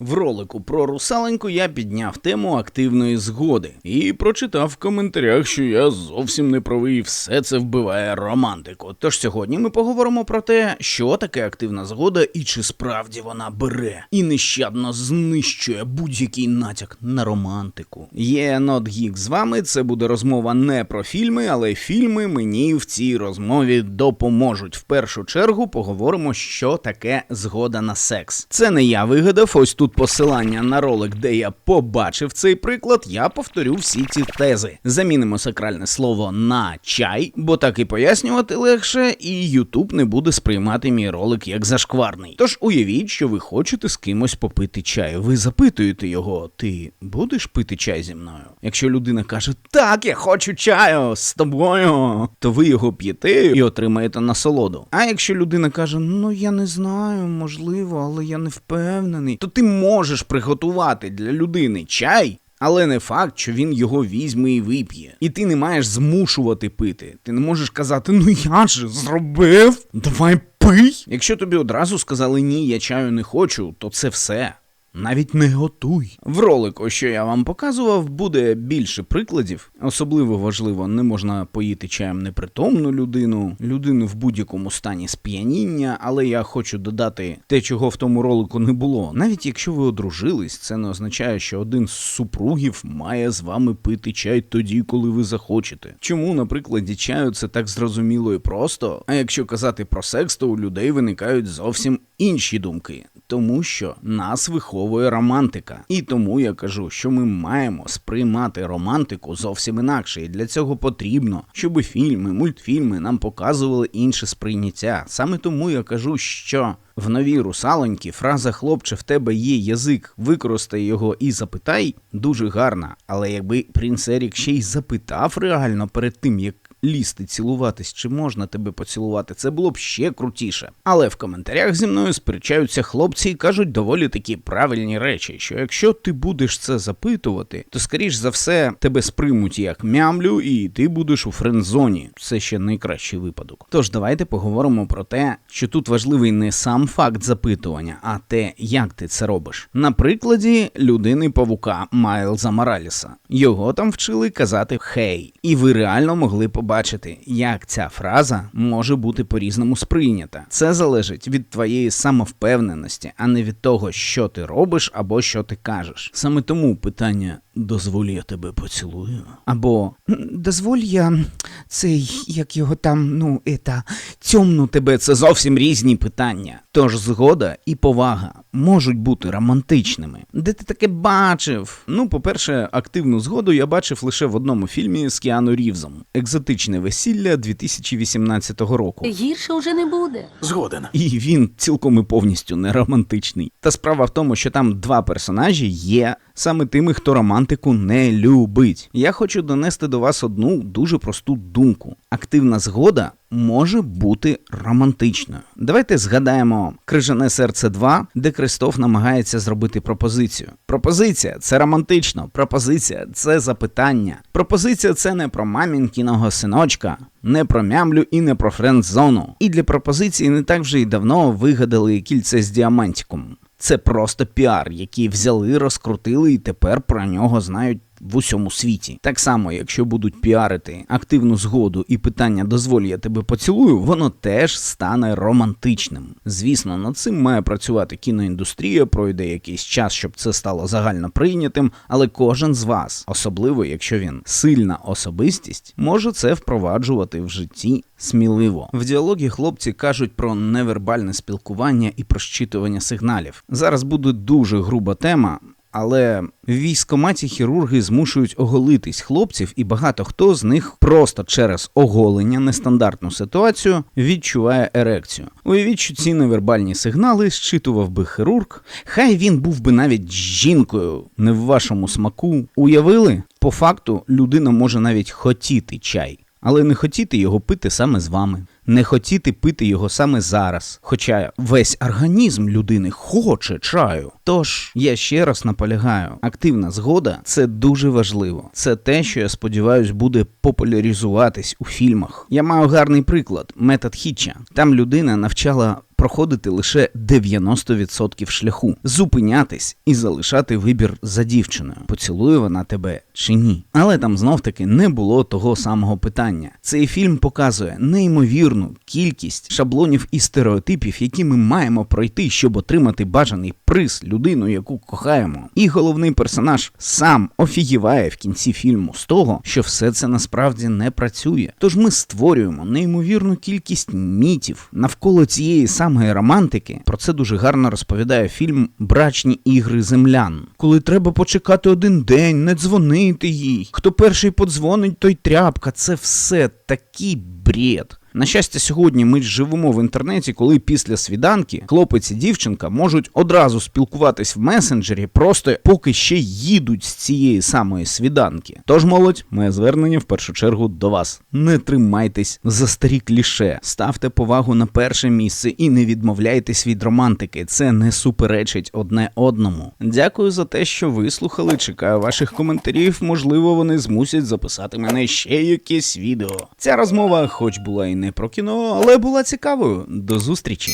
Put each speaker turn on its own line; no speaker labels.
В ролику про русаленьку я підняв тему активної згоди і прочитав в коментарях, що я зовсім не правий, все це вбиває романтику. Тож сьогодні ми поговоримо про те, що таке активна згода і чи справді вона бере і нещадно знищує будь-який натяк на романтику. Є Not Geek з вами. Це буде розмова не про фільми, але фільми мені в цій розмові допоможуть. В першу чергу поговоримо, що таке згода на секс. Це не я вигадав. Ось тут посилання на ролик, де я побачив цей приклад. Я повторю всі ці тези. Замінимо сакральне слово на чай, бо так і пояснювати легше, і Ютуб не буде сприймати мій ролик як зашкварний. Тож уявіть, що ви хочете з кимось попити чаю. Ви запитуєте його: ти будеш пити чай зі мною? Якщо людина каже, так, я хочу чаю з тобою, то ви його п'єте і отримаєте насолоду. А якщо людина каже, ну я не знаю, можливо, але я не впевнений, то ти можеш приготувати для людини чай. Але не факт, що він його візьме і вип'є. І ти не маєш змушувати пити. Ти не можеш казати, ну я ж зробив, давай пий. Якщо тобі одразу сказали ні, я чаю не хочу, то це все. Навіть не готуй. В ролику, що я вам показував, буде більше прикладів. Особливо важливо, не можна поїти чаєм непритомну людину, людину в будь-якому стані сп'яніння, але я хочу додати те, чого в тому ролику не було. Навіть якщо ви одружились, це не означає, що один з супругів має з вами пити чай тоді, коли ви захочете. Чому, на прикладі чаю, це так зрозуміло і просто? А якщо казати про секс, то у людей виникають зовсім інші думки, тому що нас виховує романтика. І тому я кажу, що ми маємо сприймати романтику зовсім інакше. І для цього потрібно, щоб фільми, мультфільми нам показували інше сприйняття. Саме тому я кажу, що. В новій русалоньки фраза хлопче, в тебе є язик, використай його і запитай дуже гарна. Але якби принц Ерік ще й запитав реально перед тим, як лізти цілуватись, чи можна тебе поцілувати, це було б ще крутіше. Але в коментарях зі мною сперечаються хлопці і кажуть доволі такі правильні речі, що якщо ти будеш це запитувати, то скоріш за все тебе сприймуть як мямлю, і ти будеш у френдзоні. Це ще найкращий випадок. Тож давайте поговоримо про те, що тут важливий не сам факт запитування, а те, як ти це робиш. На прикладі людини павука Майлза Мораліса. Його там вчили казати хей, і ви реально могли побачити, як ця фраза може бути по-різному сприйнята. Це залежить від твоєї самовпевненості, а не від того, що ти робиш або що ти кажеш. Саме тому питання дозволь я тебе поцілую. Або дозволь я цей, як його там, ну, ета, цьомну тебе це зовсім різні питання. Тож згода і повага можуть бути романтичними. Де ти таке бачив? Ну, по-перше, активну згоду я бачив лише в одному фільмі з Кіану Рівзом Екзотичне весілля 2018 року.
Гірше вже не буде.
Згоден.
І він цілком і повністю не романтичний. Та справа в тому, що там два персонажі є саме тими, хто романтику не любить. Я хочу донести до вас одну дуже просту думку: активна згода може бути романтичною. Давайте згадаємо Крижане серце 2, де Кристоф намагається зробити пропозицію. Пропозиція це романтично, пропозиція це запитання. Пропозиція це не про мамінкіного синочка. Не про мямлю і не про френд-зону. І для пропозиції не так вже й давно вигадали кільце з діамантиком. Це просто піар, який взяли, розкрутили і тепер про нього знають в усьому світі. Так само, якщо будуть піарити активну згоду і питання дозволь я тебе поцілую, воно теж стане романтичним. Звісно, над цим має працювати кіноіндустрія, пройде якийсь час, щоб це стало загально прийнятим, але кожен з вас, особливо якщо він сильна особистість, може це впроваджувати в житті сміливо. В діалогі хлопці кажуть про невербальне спілкування і прощитування сигналів. Зараз буде дуже груба тема. Але в військкоматі хірурги змушують оголитись хлопців, і багато хто з них просто через оголення нестандартну ситуацію відчуває ерекцію. Уявіть, що ці невербальні сигнали зчитував би хірург, хай він був би навіть жінкою, не в вашому смаку. Уявили? По факту людина може навіть хотіти чай, але не хотіти його пити саме з вами. Не хотіти пити його саме зараз, хоча весь організм людини хоче чаю. Тож я ще раз наполягаю, активна згода це дуже важливо. Це те, що я сподіваюся, буде популяризуватись у фільмах. Я маю гарний приклад метод Хітча. Там людина навчала. Проходити лише 90% шляху, зупинятись і залишати вибір за дівчиною, поцілує вона тебе чи ні. Але там знов таки не було того самого питання. Цей фільм показує неймовірну кількість шаблонів і стереотипів, які ми маємо пройти, щоб отримати бажаний приз людину, яку кохаємо. І головний персонаж сам офігіває в кінці фільму з того, що все це насправді не працює. Тож ми створюємо неймовірну кількість мітів навколо цієї самої романтики. Про це дуже гарно розповідає фільм Брачні ігри землян. Коли треба почекати один день, не дзвонити їй. Хто перший подзвонить, той тряпка. Це все такий бред. На щастя, сьогодні ми живемо в інтернеті, коли після свіданки хлопець і дівчинка можуть одразу спілкуватись в месенджері, просто поки ще їдуть з цієї самої свіданки. Тож, молодь, моє звернення в першу чергу до вас. Не тримайтесь за старі кліше, ставте повагу на перше місце і не відмовляйтесь від романтики. Це не суперечить одне одному. Дякую за те, що вислухали. Чекаю ваших коментарів. Можливо, вони змусять записати мене ще якесь відео. Ця розмова, хоч була і не про кіно, але була цікавою. До зустрічі!